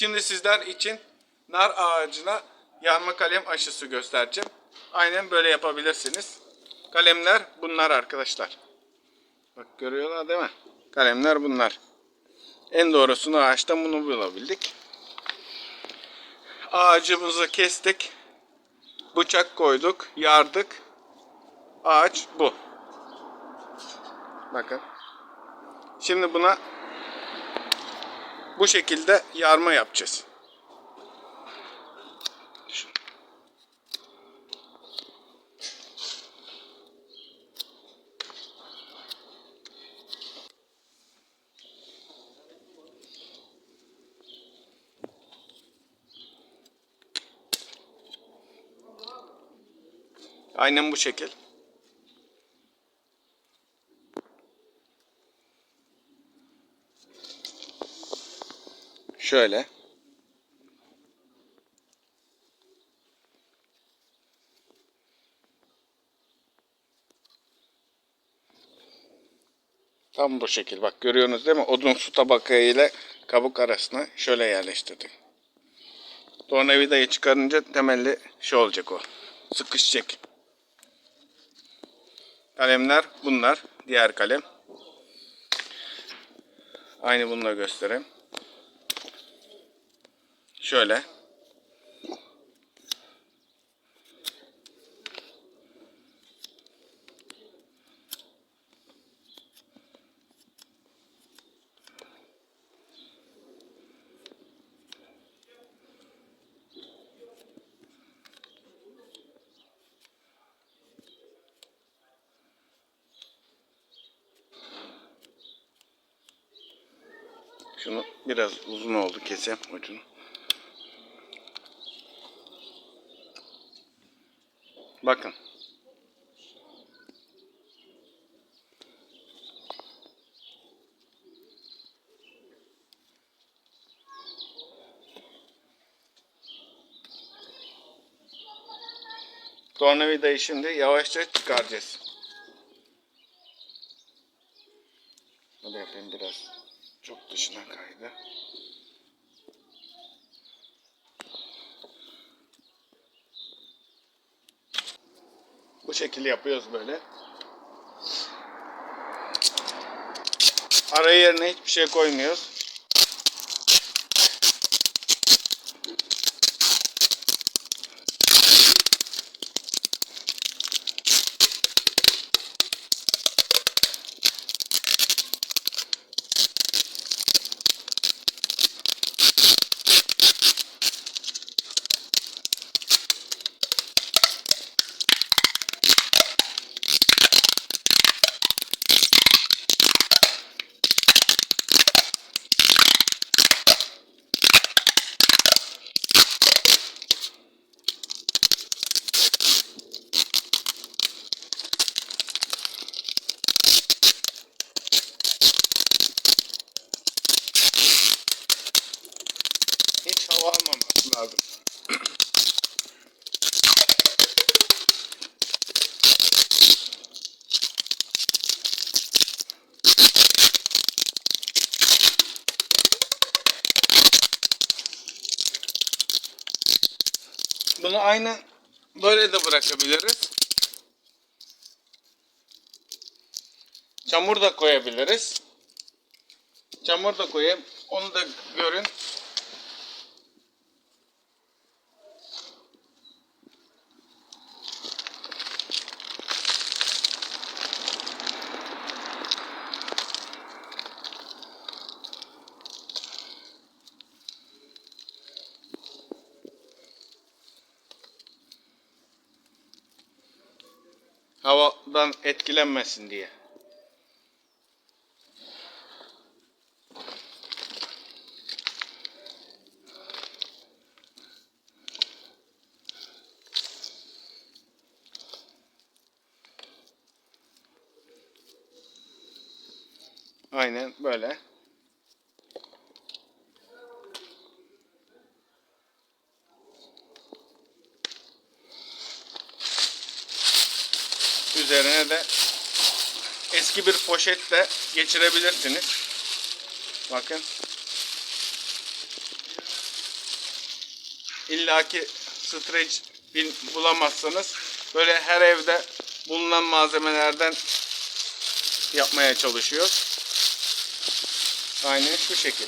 Şimdi sizler için nar ağacına yarma kalem aşısı göstereceğim. Aynen böyle yapabilirsiniz. Kalemler bunlar arkadaşlar. Bak görüyorlar değil mi? Kalemler bunlar. En doğrusunu ağaçtan bunu bulabildik. Ağacımızı kestik. Bıçak koyduk, yardık. Ağaç bu. Bakın. Şimdi buna bu şekilde yarma yapacağız. Aynen bu şekil. Şöyle. Tam bu şekil. Bak görüyorsunuz değil mi? Odun su tabaka ile kabuk arasına şöyle yerleştirdim. Tornavidayı çıkarınca temelli şey olacak o. Sıkışacak. Kalemler bunlar. Diğer kalem. Aynı bununla göstereyim. Şöyle. Şunu biraz uzun oldu keseyim ucunu. Bakın. Tornavidayı şimdi yavaşça çıkaracağız. Hadi yapayım biraz. Çok dışına kaydı. Bu şekilde yapıyoruz böyle. Ara yerine hiçbir şey koymuyoruz. Almaması lazım. Bunu aynen böyle de bırakabiliriz. Çamur da koyabiliriz. Çamur da koyayım. Onu da görün. Havadan etkilenmesin diye. Aynen böyle. Üzerine de eski bir poşetle geçirebilirsiniz. Bakın. illaki streç bulamazsanız böyle her evde bulunan malzemelerden yapmaya çalışıyoruz. Aynen şu şekil.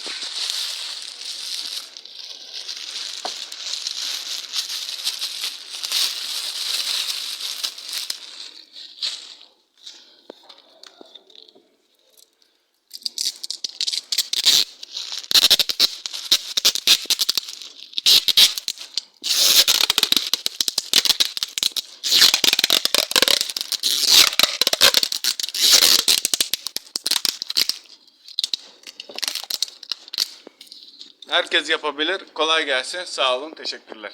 Herkes yapabilir. Kolay gelsin. Sağ olun. Teşekkürler.